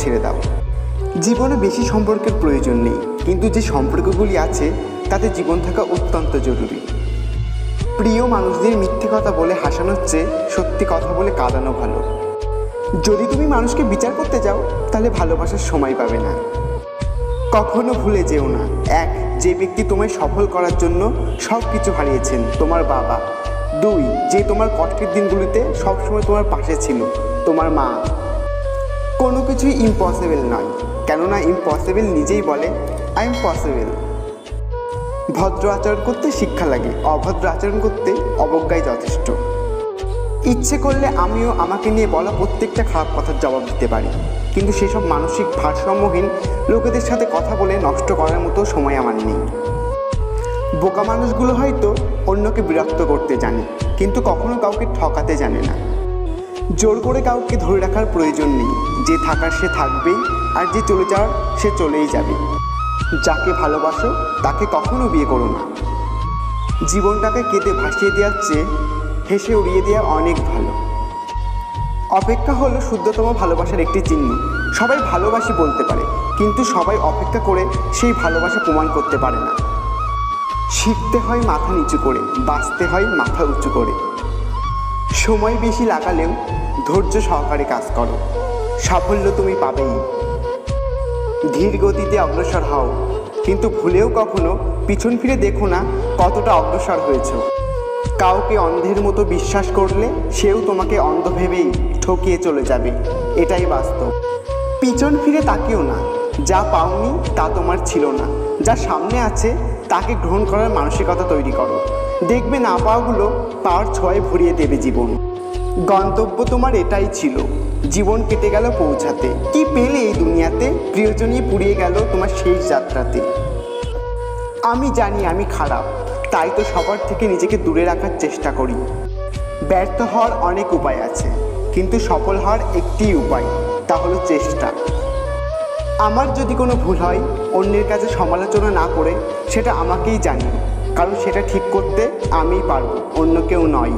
ছেড়ে দাও। জীবনে বেশি সম্পর্কের প্রয়োজন নেই, কিন্তু যে সম্পর্কগুলি আছে, তাতে জীবন থাকা অত্যন্ত জরুরি। প্রিয় মানুষদের মিথ্যে কথা বলে হাসানোর চেয়ে সত্যি কথা বলে কাঁদানো ভালো। যদি তুমি মানুষকে বিচার করতে যাও, তাহলে ভালোবাসার সময় পাবে না। কখনো ভুলে যেও না। এক, যে ব্যক্তি তোমায় সফল করার জন্য সব কিছু হারিয়েছেন, তোমার বাবা। দুই, যে তোমার কষ্টের দিনগুলিতে সবসময় তোমার পাশে ছিল, তোমার মা। কোনো কিছুই ইম্পসিবল নয়। কেননা ইম্পসিবল নিজেই বলে আই এম পসিবল ভদ্র আচরণ করতে শিক্ষা লাগে, অভদ্র আচরণ করতে অবজ্ঞাই যথেষ্ট। ইচ্ছে করলে আমিও আমাকে নিয়ে বলা প্রত্যেকটা খারাপ কথার জবাব দিতে পারি। কিন্তু সেসব মানসিক ভারসাম্যহীন লোকেদের সাথে কথা বলে নষ্ট করার মতো সময় আমার নেই। বোকা মানুষগুলো হয়তো অন্যকে বিরক্ত করতে জানে, কিন্তু কখনো কাউকে ঠকাতে জানে না। জোর করে কাউকে ধরে রাখার প্রয়োজন নেই। যে থাকার সে থাকবেই, আর যে চলে যাওয়ার, সে চলেই যাবে। যাকে ভালোবাসো, তাকে কখনো বিয়ে করো না। জীবনটাকে কেটে ভাসিয়ে দেওয়ার চেয়ে হেসে উড়িয়ে দেওয়া অনেক ভালো। অপেক্ষা হলো শুদ্ধতম ভালোবাসার একটি চিহ্ন। সবাই ভালোবাসি বলতে পারে, কিন্তু সবাই অপেক্ষা করে সেই ভালোবাসা প্রমাণ করতে পারে না। শিখতে হয় মাথা নিচু করে, বাঁচতে হয় মাথা উঁচু করে। সময় বেশি লাগালেও ধৈর্য সহকারে কাজ করো। সাফল্য তুমি পাবেই। ধীর গতিতে অগ্রসর হও। কিন্তু ভুলেও কখনো পিছন ফিরে দেখো না কতটা অগ্রসর হয়েছ। কাউকে অন্ধের মতো বিশ্বাস করলে সেও তোমাকে অন্ধ ভেবেই ঠকিয়ে চলে যাবে। এটাই বাস্তব। পিছন ফিরে তাকিও না। যা পাওনি তা তোমার ছিল না। যা সামনে আছে তাকে গ্রহণ করার মানসিকতা তৈরি করো। দেখবে না পাওয়াগুলো পাওয়ার ছোঁয়ায় ভরিয়ে দেবে জীবন। গন্তব্য তোমার এটাই ছিল। জীবন কেটে গেল পৌঁছাতে। কি পেলে এই দুনিয়াতে? প্রিয়জনই পুড়িয়ে গেল তোমার শেষ যাত্রাতে। আমি জানি আমি খারাপ। তাই তো সবার থেকে নিজেকে দূরে রাখার চেষ্টা করি। ব্যর্থ হওয়ার অনেক উপায় আছে, কিন্তু সফল হওয়ার একটিই উপায়, তা হলো চেষ্টা। আমার যদি কোনো ভুল হয়, অন্যের কাছে সমালোচনা না করে, সেটা আমাকেই জানি। কারণ সেটা ঠিক করতে আমিই পারব, অন্য কেউ নয়।